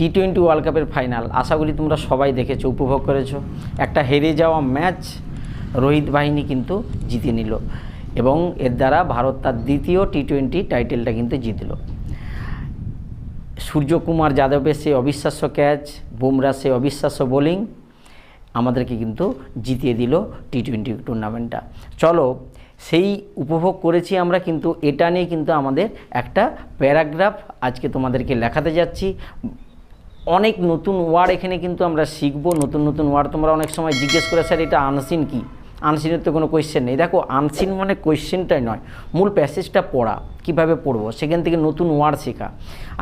টি twenty world কাপের final আশা করি তোমরা সবাই দেখেছ, উপভোগ করেছ। একটা হেরে যাওয়া ম্যাচ রোহিত বাহিনী কিন্তু জিতে নিল এবং এর দ্বারা ভারত তার দ্বিতীয় টি টোয়েন্টি টাইটেলটা কিন্তু জিতলো সূর্যকুমার যাদবের সেই অবিশ্বাস্য ক্যাচ বুমরা সেই অবিশ্বাস্য বোলিং আমাদেরকে কিন্তু জিতিয়ে দিল টি টোয়েন্টি টুর্নামেন্টটা চলো, সেই উপভোগ করেছি আমরা কিন্তু, এটা নিয়ে কিন্তু আমাদের একটা প্যারাগ্রাফ আজকে তোমাদেরকে লেখাতে যাচ্ছি। অনেক নতুন ওয়ার্ড এখানে কিন্তু আমরা শিখব, নতুন নতুন ওয়ার্ড তোমরা অনেক সময় জিজ্ঞেস করে, স্যার, এটা আনসিন কি? আনসিনের তো কোনো কোয়েশ্চেন নেই। দেখো আনসিন মানে কোয়েশ্চেনটাই নয়। মূল প্যাসেজটা পড়া, কীভাবে পড়ব? সেখান থেকে নতুন ওয়ার্ড শেখা।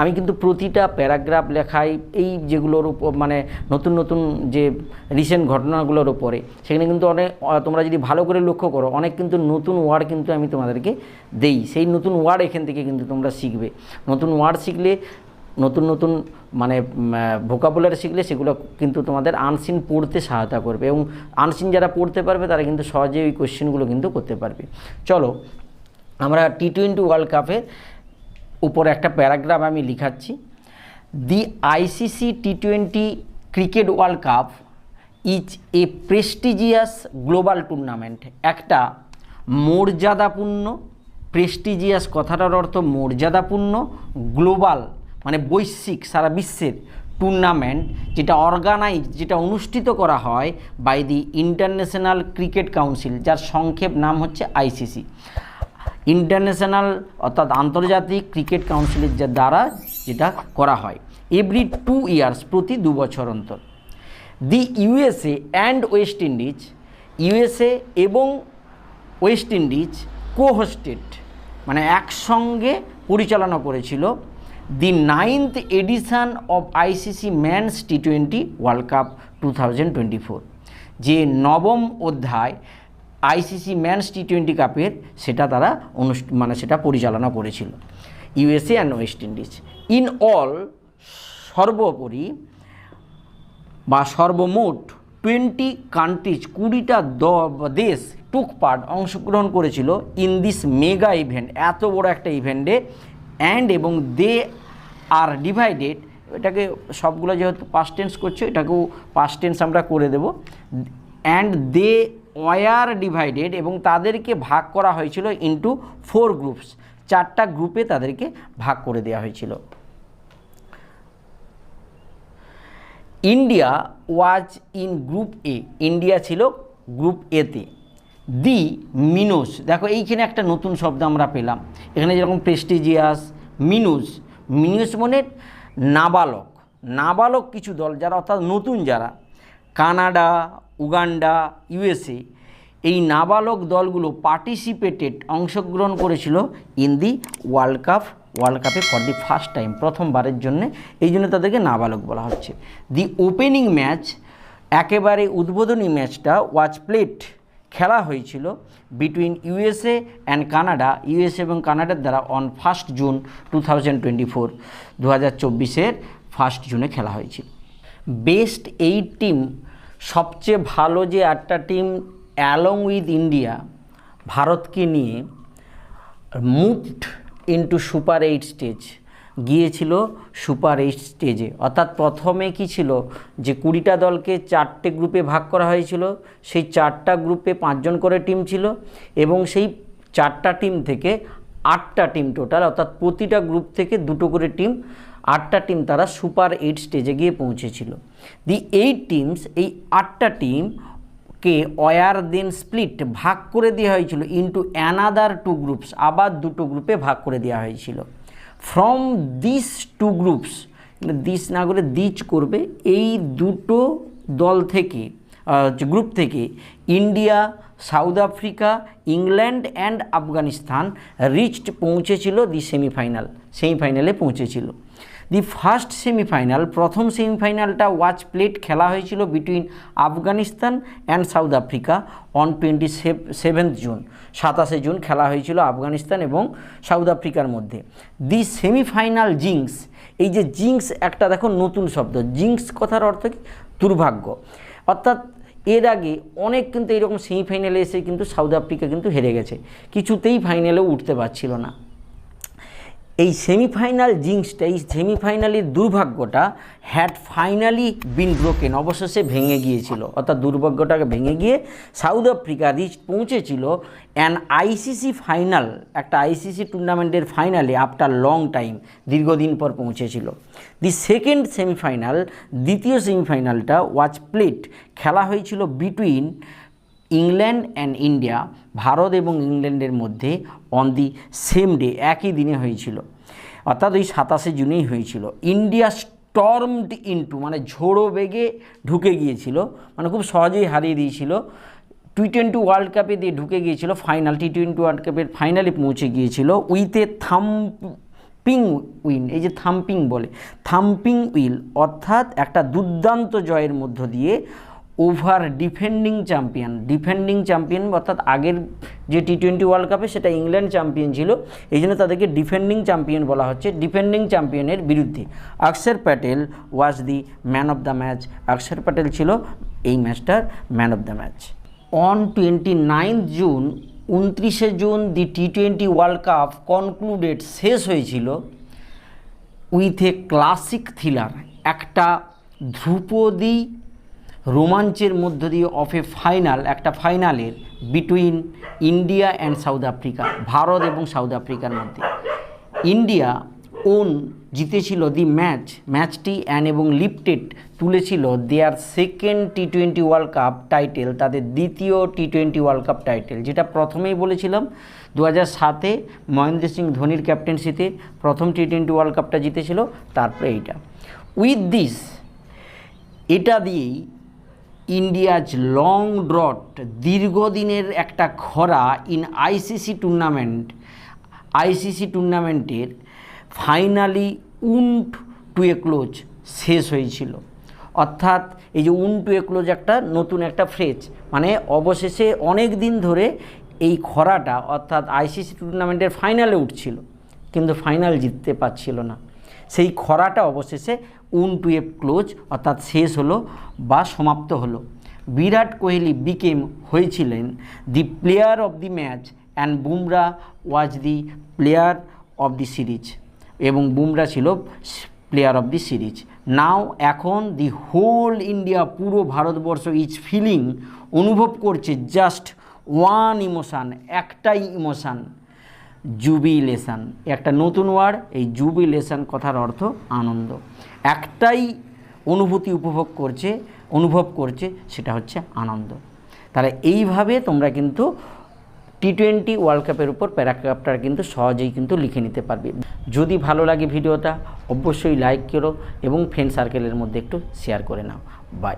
আমি কিন্তু প্রতিটা প্যারাগ্রাফ লেখাই এই যেগুলোর উপর মানে নতুন নতুন যে রিসেন্ট ঘটনাগুলোর উপরে। সেখানে কিন্তু অনেক তোমরা যদি ভালো করে লক্ষ্য করো, অনেক কিন্তু নতুন ওয়ার্ড কিন্তু আমি তোমাদেরকে দেই। সেই নতুন ওয়ার্ড এখান থেকে কিন্তু তোমরা শিখবে। নতুন ওয়ার্ড শিখলে নতুন নতুন মানে ভোকাবুলারি শিখলে সেগুলো কিন্তু তোমাদের আনসিন পড়তে সহায়তা করবে এবং আনসিন যারা পড়তে পারবে তারা কিন্তু সহজে ওই কোশ্চেনগুলো কিন্তু করতে পারবে। চলো, আমরা টি টোয়েন্টি ওয়ার্ল্ড কাপের উপরে একটা প্যারাগ্রাফ আমি লিখাচ্ছি। The ICC T twenty cricket world cup is a prestigious global tournament একটা মর্যাদাপূর্ণ প্রেস্টিজিয়াস কথাটার অর্থ মর্যাদাপূর্ণ গ্লোবাল মানে বৈশ্বিক, সারা বিশ্বের টুর্নামেন্ট যেটা অর্গানাইজ যেটা অনুষ্ঠিত করা হয় by the international cricket council যার সংক্ষেপ নাম হচ্ছে আইসিসি ইন্টারন্যাশনাল অর্থাৎ আন্তর্জাতিক ক্রিকেট কাউন্সিলের যা দ্বারা যেটা করা হয়। এভরি টু ইয়ার্স প্রতি দু বছর অন্তর। The USA and West Indies USA এবং ওয়েস্ট ইন্ডিজ কোহোস্টেড মানে একসঙ্গে পরিচালনা করেছিল the ninth edition of ICC man's T twenty world cup two যে নবম অধ্যায় আইসিসি ম্যানস টি টোয়েন্টি কাপের সেটা তারা অনুষ্ঠ মানে সেটা পরিচালনা করেছিল। USA and West Indies in all সর্বোপরি বা সর্বমোট টোয়েন্টি কান্ট্রিজ কুড়িটা দেশ টুক পার্ট অংশগ্রহণ করেছিল ইন দিস মেগা ইভেন্ট এত বড় একটা ইভেন্টে অ্যান্ড এবং দে আর ডিভাইডেড এটাকে সবগুলো যেহেতু পাস্ট টেন্স করছে, এটাকেও পাস্ট টেন্স আমরা করে দেব। অ্যান্ড দে ওয়ার ডিভাইডেড এবং তাদেরকে ভাগ করা হয়েছিল ইন্টু ফোর গ্রুপস চারটা গ্রুপে তাদেরকে ভাগ করে দেওয়া হয়েছিল। India was in group A India ছিল গ্রুপ এতে দি মিনোস দেখো, এইখানে একটা নতুন শব্দ আমরা পেলাম। এখানে যেরকম প্রেস্টিজিয়াস মিনুস মিনুস মানে নাবালক। নাবালক কিছু দল যারা, অর্থাৎ নতুন যারা, কানাডা, উগান্ডা, ইউএসএ, এই নাবালক দলগুলো পার্টিসিপেটেড অংশগ্রহণ করেছিল in the world cup world কাপে ফর দি ফার্স্ট টাইম প্রথমবারের জন্য। এই জন্য তাদেরকে নাবালক বলা হচ্ছে। দি ওপেনিং ম্যাচ একেবারে উদ্বোধনী ম্যাচটা ওয়াচ প্লেট খেলা হয়েছিল between USA and Canada USA এবং কানাডার দ্বারা on first June two thousand twenty four দু হাজার চব্বিশের ফার্স্ট জুনে খেলা হয়েছিল। বেস্ট এইট টিম সবচেয়ে ভালো যে আটটা টিম অ্যালং উইথ ইন্ডিয়া ভারতকে নিয়ে moved into super eight stage গিয়েছিল সুপার এইট স্টেজে। অর্থাৎ প্রথমে কি ছিল? যে কুড়িটা দলকে চারটে গ্রুপে ভাগ করা হয়েছিল, সেই চারটা গ্রুপে পাঁচজন করে টিম ছিল এবং সেই চারটা টিম থেকে আটটা টিম টোটাল অর্থাৎ প্রতিটা গ্রুপ থেকে দুটো করে টিম আটটা টিম তারা সুপার এইট স্টেজে গিয়ে পৌঁছেছিল। দি এইট টিমস এই আটটা টিম কে ওয়ার দেন স্প্লিট ভাগ করে দেওয়া হয়েছিল ইন্টু অ্যানাদার টু গ্রুপস আবার দুটো গ্রুপে ভাগ করে দেওয়া হয়েছিল। From this two groups this না করে দিচ করবে, এই দুটো দল থেকে গ্রুপ থেকে India South Africa England and Afghanistan reached পৌঁছেছিল দি সেমিফাইনাল সেমিফাইনালে পৌঁছেছিল। দি ফার্স্ট সেমিফাইনাল প্রথম সেমিফাইনালটা ওয়াচ প্লেট খেলা হয়েছিল between Afghanistan and South Africa on twenty seventh June সাতাশে জুন খেলা হয়েছিল আফগানিস্তান এবং সাউথ আফ্রিকার মধ্যে। দি সেমিফাইনাল জিংস এই যে জিংস একটা দেখো নতুন শব্দ জিংস কথার অর্থ কি? দুর্ভাগ্য। অর্থাৎ এর আগে অনেক কিন্তু এরকম সেমিফাইনালে এসে কিন্তু সাউথ আফ্রিকা কিন্তু হেরে গেছে। কিছুতেই ফাইনালেও উঠতে পারছিল না। এই সেমিফাইনাল জিংসটা এই সেমিফাইনালের দুর্ভাগ্যটা হ্যাড ফাইনালি বিন ব্রোকেন অবশেষে ভেঙে গিয়েছিল। অর্থাৎ দুর্ভাগ্যটাকে ভেঙে গিয়ে সাউথ আফ্রিকা রিচ পৌঁছেছিল অ্যান আইসিসি ফাইনাল একটা আইসিসি টুর্নামেন্টের ফাইনালে আফটার লং টাইম দীর্ঘদিন পর পৌঁছেছিল। দি সেকেন্ড সেমিফাইনাল দ্বিতীয় সেমিফাইনালটা ওয়াচ প্লেট খেলা হয়েছিল বিটুইন ইংল্যান্ড অ্যান্ড ইন্ডিয়া ভারত এবং ইংল্যান্ডের মধ্যে অন দি সেম ডে একই দিনে হয়েছিল। অর্থাৎ ওই সাতাশে জুনেই হয়েছিল। ইন্ডিয়া স্টর্মড ইনটু মানে ঝোড়ো বেগে ঢুকে গিয়েছিল। মানে খুব সহজেই হারিয়ে দিয়েছিল। টি টোয়েন্টি ওয়ার্ল্ড কাপে দিয়ে ঢুকে গিয়েছিল ফাইনাল টি টোয়েন্টি ওয়ার্ল্ড কাপের ফাইনালে পৌঁছে গিয়েছিল উইথ এ থাম্পিং উইন এই যে থাম্পিং বলে থাম্পিং উইল অর্থাৎ একটা দুর্দান্ত জয়ের মধ্য দিয়ে over defending champion. Defending champion, অর্থাৎ আগের যে টি টোয়েন্টি ওয়ার্ল্ড কাপে সেটা ইংল্যান্ড চ্যাম্পিয়ন ছিল। এই জন্য তাদেরকে ডিফেন্ডিং চ্যাম্পিয়ন বলা হচ্ছে ডিফেন্ডিং চ্যাম্পিয়নের বিরুদ্ধে। Axar Patel was the man of the match Axar Patel ছিল এই ম্যাচটার man of the match on twenty ninth June উনত্রিশে June the T twenty world cup concluded শেষ হয়েছিল উইথ এ ক্লাসিক থ্রিলার একটা ধ্রুপদী রোমাঞ্চের মধ্য দিয়ে অফ এ ফাইনাল একটা ফাইনালের between India and South Africa Bharat এবং সাউথ আফ্রিকার মধ্যে। ইন্ডিয়া ওন জিতেছিল দি ম্যাচ ম্যাচটি অ্যান এবং লিফটেড তুলেছিল their second T twenty world cup title তাদের দ্বিতীয় T twenty world cup title যেটা প্রথমেই বলেছিলাম দু হাজার সাতে মহেন্দ্র সিং ধোনির ক্যাপ্টেন্সিতে প্রথম টি টোয়েন্টি ওয়ার্ল্ড কাপটা জিতেছিল, তারপরে এইটা। উইথ দিস এটা দিয়েই ইন্ডিয়াজ লং ড্রট দীর্ঘদিনের একটা খরা ইন আইসিসি টুর্নামেন্ট, আইসিসি টুর্নামেন্টের finally went to a close শেষ হয়েছিল। অর্থাৎ এই যে উন টু এ ক্লোজ একটা নতুন একটা ফ্রেজ মানে অবশেষে অনেক দিন ধরে এই খরাটা অর্থাৎ আইসিসি টুর্নামেন্টের ফাইনালে উঠছিল, কিন্তু ফাইনাল জিততে পারছিল না। সেই খরাটা অবশেষে উন টু এ ক্লোজ, অর্থাৎ শেষ হলো বা সমাপ্ত হলো। বিরাট কোহলি বিকেম হয়েছিলেন the player of the match and Bumrah was the player of the series এবং বুমরা ছিল player of the series. Now এখন দি হোল ইন্ডিয়া পুরো ভারতবর্ষ ইজ ফিলিং, অনুভব করছে জাস্ট ওয়ান ইমোশান, একটাই ইমোশান। জুবিলেশান একটা নতুন ওয়ার্ড এই জুবিলেশান কথার অর্থ আনন্দ। একটাই অনুভূতি উপভোগ করছে, অনুভব করছে, সেটা হচ্ছে আনন্দ। তাহলে এইভাবে তোমরা কিন্তু টি টোয়েন্টি ওয়ার্ল্ড কাপের উপর প্যারাগ্রাফটা কিন্তু সহজেই কিন্তু লিখে নিতে পারবে। যদি ভালো লাগে ভিডিওটা, অবশ্যই লাইক করো এবং ফ্রেন্ড সার্কেলের মধ্যে একটু শেয়ার করে নাও। বাই